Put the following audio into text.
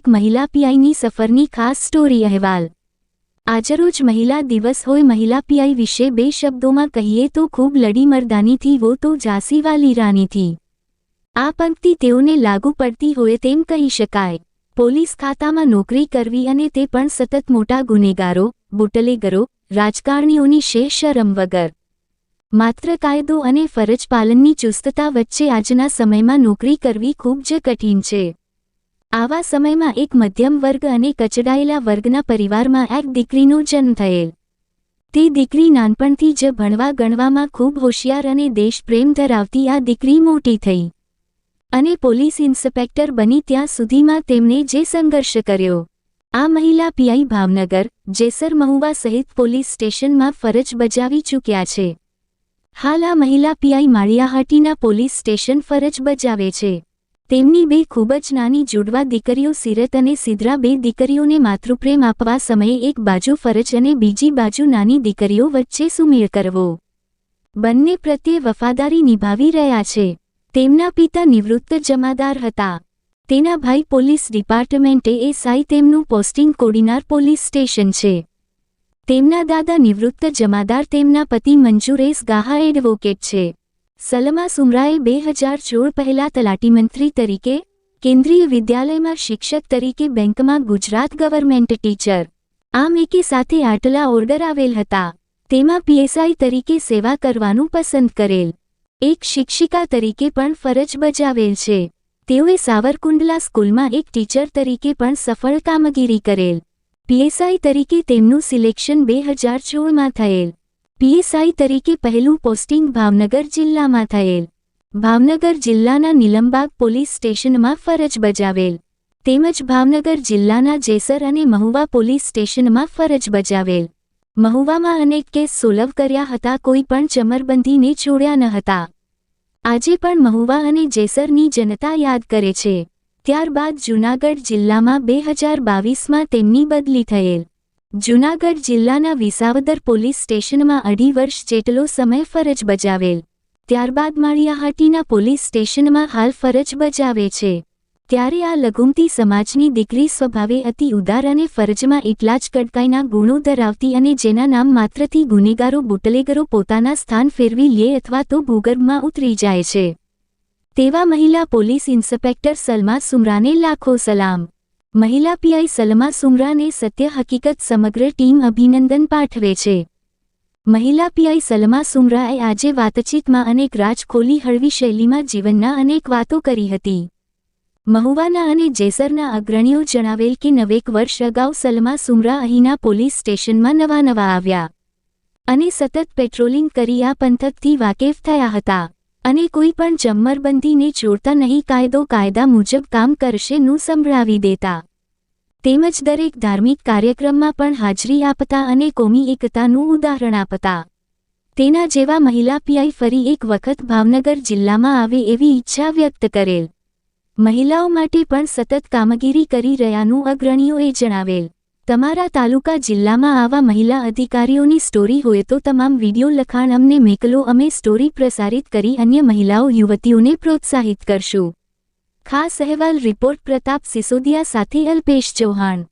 એક મહિલા પીઆઈની સફરની ખાસ સ્ટોરી અહેવાલ. આજરોજ મહિલા દિવસ હોય મહિલા પીઆઈ વિશે બે શબ્દોમાં કહીએ તો ખૂબ લડી મર્દાનીથી વો તો ઝાંસીવાલી રાનીથી. આ પંક્તિ તેઓને લાગુ પડતી હોય તેમ કહી શકાય. પોલીસ ખાતામાં નોકરી કરવી અને તે પણ સતત મોટા ગુનેગારો, બુટલેગરો, રાજકારણીઓની શેષ શરમ વગર. માત્ર કાયદો અને ફરજ પાલનની ચુસ્તતા વચ્ચે આજના સમયમાં નોકરી કરવી ખૂબ જ કઠિન છે. આવા સમયમાં એક મધ્યમ વર્ગ અને કચડાયેલા વર્ગના પરિવારમાં એક દીકરીનો જન્મ થયેલ. તે દીકરી નાનપણથી જ ભણવા ગણવામાં ખૂબ હોશિયાર અને દેશપ્રેમ ધરાવતી આ દીકરી મોટી થઈ. અને પોલીસ ઇન્સ્પેક્ટર બની ત્યાં સુધીમાં તેમણે જે સંઘર્ષ કર્યો. આ મહિલા પીઆઈ ભાવનગર, જેસર મહુવા સહિત પોલીસ સ્ટેશનમાં ફરજ બજાવી ચૂક્યા છે. હાલ આ મહિલા પીઆઈ માળિયાહાટીના પોલીસ સ્ટેશન ફરજ બજાવે છે. તેમની બે ખૂબ જ નાની જુડવા દીકરીઓ સિરત અને સિદ્રા બે દીકરીઓને માતૃપ્રેમ આપવા સમયે એક બાજુ ફરજ અને બીજી બાજુ નાની દીકરીઓ વચ્ચે સુમેળ કરવો. બંને પ્રત્યે વફાદારી નિભાવી રહ્યા છે. તેમના પિતા નિવૃત્ત જમાદાર હતા. તેના ભાઈ પોલીસ ડિપાર્ટમેન્ટે એસઆઈ તેમનું પોસ્ટિંગ કોડીનાર પોલીસ સ્ટેશન છે. તેમના દાદા નિવૃત્ત જમાદાર તેમના પતિ મંજુરેશ ગાહા એડવોકેટ છે. સલમા સુમરાએ બે હજાર સોળ પહેલાં તલાટી મંત્રી તરીકે કેન્દ્રીય વિદ્યાલયમાં શિક્ષક તરીકે બેંકમાં ગુજરાત ગવર્મેન્ટ ટીચર. આમ એકે સાથે આટલા ઓર્ડર આવેલ હતા. તેમાં પીએસઆઈ તરીકે સેવા કરવાનું પસંદ કરેલ. એક શિક્ષિકા તરીકે પણ ફરજ બજાવેલ છે. તેઓએ સાવરકુંડલા સ્કૂલમાં એક ટીચર તરીકે પણ સફળ કામગીરી કરેલ. પીએસઆઈ તરીકે તેમનું સિલેક્શન બે હજાર સોળમાં થયેલ. પીએસઆઈ તરીકે પહેલું પોસ્ટિંગ ભાવનગર જિલ્લામાં થયેલ. ભાવનગર જિલ્લાના નિલંબાગ પોલીસ સ્ટેશનમાં ફરજ બજાવેલ. તેમજ ભાવનગર જિલ્લાના જેસર અને મહુવા પોલીસ સ્ટેશનમાં ફરજ બજાવેલ. મહુવામાં અનેક કેસ સોલવ કર્યા હતા, કોઈ પણ ચમરબંધીને છોડ્યા ન હતા. આજે પણ મહુવા અને જેસરની જનતા યાદ કરે છે. ત્યારબાદ જૂનાગઢ જિલ્લામાં બે હજાર બાવીસમાં તેમની બદલી થયેલ. જૂનાગઢ જિલ્લાના વિસાવદર પોલીસ સ્ટેશનમાં અઢી વર્ષ જેટલો સમય ફરજ બજાવેલ. ત્યારબાદ માળિયાહાટીના પોલીસ સ્ટેશનમાં હાલ ફરજ બજાવે છે. ત્યારે આ લઘુમતી સમાજની દીકરી સ્વભાવે અતિ ઉદાર અને ફરજમાં એટલા જ કડકાઈના ગુણો ધરાવતી અને જેના નામ માત્રથી ગુનેગારો બુટલેગરો પોતાના સ્થાન ફેરવી લે અથવા તો ભૂગર્ભમાં ઉતરી જાય છે. તેવા મહિલા પોલીસ ઇન્સ્પેક્ટર સલમા સુમરાને લાખો સલામ. મહિલા પીઆઈ સલમા સુમરાને સત્ય હકીકત સમગ્ર ટીમ અભિનંદન પાઠવે છે. મહિલા પીઆઈ સલમા સુમરાએ આજે વાતચીતમાં અનેક રાજખોલી હળવી શૈલીમાં જીવનના અનેક વાતો કરી હતી. મહુવાના અને જેસરના અગ્રણીઓ જણાવેલ કે નવેક વર્ષ અગાઉ સલમા સુમરા અહીંના પોલીસ સ્ટેશનમાં નવા નવા આવ્યા. અને સતત પેટ્રોલિંગ કરી આ પંથકથી વાકેફ થયા હતા. અને કોઈ પણ ચમ્મરબંધીને ચોરતા નહીં કાયદો કાયદા મુજબ કામ કરશે નું સંભળાવી દેતા. તેમજ દરેક ધાર્મિક કાર્યક્રમમાં પણ હાજરી આપતા અને કોમી એકતાનું ઉદાહરણ આપતા. તેના જેવા મહિલા પીઆઈ ફરી એક વખત ભાવનગર જિલ્લામાં આવે એવી ઈચ્છા વ્યક્ત કરેલ. મહિલાઓ માટે પણ સતત કામગીરી કરી રહ્યાનું અગ્રણીઓએ જણાવેલ. તમારા તાલુકા જિલ્લામાં આવા મહિલા અધિકારીઓની સ્ટોરી હોય તો તમામ વીડિયો લખાણ અમને મેકલો. અમે સ્ટોરી પ્રસારિત કરી અન્ય મહિલાઓ, યુવતીઓને પ્રોત્સાહિત કરશું. ખાસ અહેવાલ રિપોર્ટ પ્રતાપ સિસોદિયા સાથે અલ્પેશ ચૌહાણ.